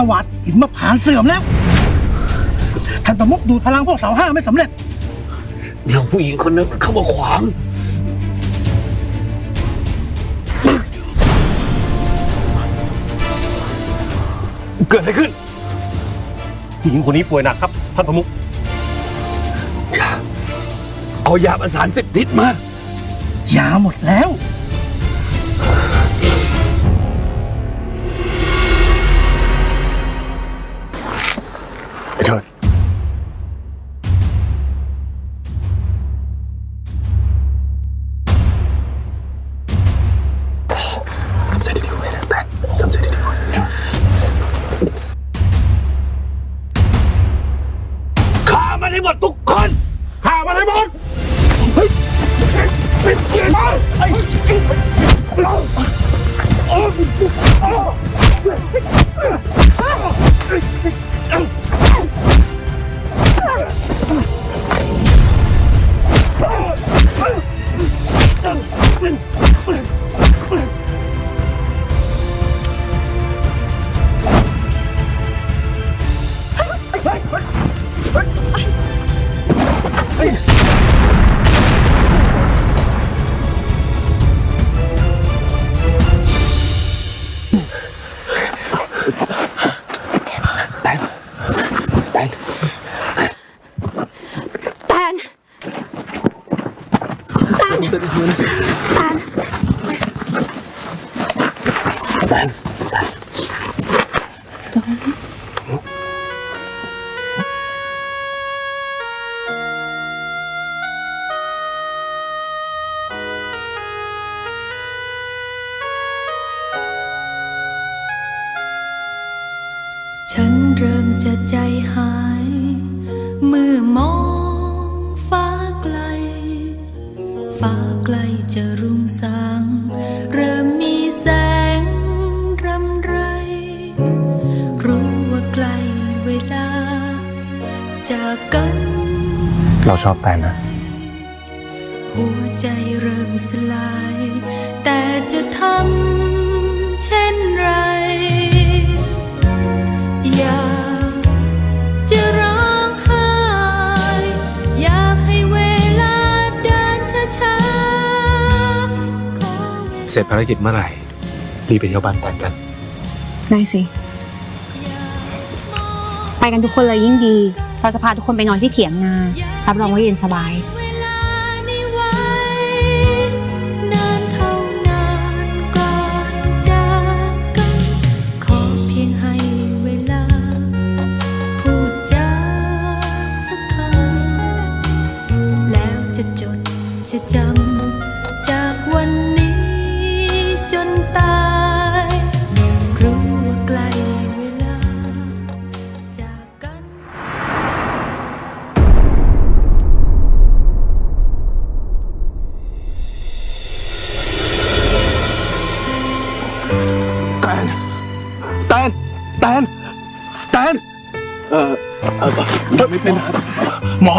ตวาดหินมะผานเสื่อมแล้วท่านประมุขดูดพลังพวกเสาห้าไม่สำเร็จเดี๋ยวผู้หญิงคนนั้นเข้ามาขวางเกิดอะไรขึ้น ผู้หญิงคนนี้ป่วยหนักครับ ท่านประมุขยาเอายาประสานสิบทิศมา ยาหมดแล้ว ดเฮ้ยปิดเกียร์มาไอ้เราโอ้แต แตนแตนแตงฉันเริ่มจะใจหาย เมื่อมอง เราชอบแตงนะ หัวใจเริ่มสลาย แต่จะทำเช่นไร อยากจะร้องไห้ อยากให้เวลาเดินช้าๆขอเวลา เสร็จภารกิจเมื่อไหร่รีบไปเที่ยวบ้านแตงกัน ได้สิ ไปกันทุกคนเลยยิ่งดี เราจะพาทุกคนไปนอนที่เถียงนารับรองว่าเย็นสบายเวลา แตนแตนเอ่อเอ่อไม่เป็นหมอ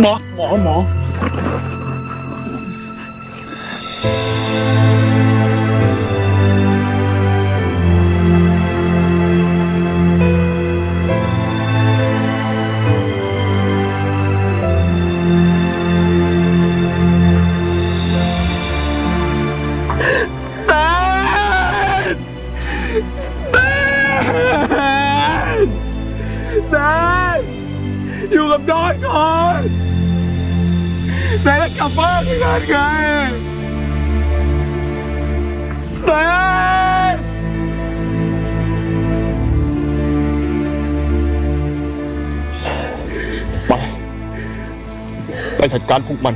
หมอ หมอ หมอ อยู่กับดอนก่อนแต่แล้วกลับบ้านกันไงแตนไป ไปจัดการพวกมัน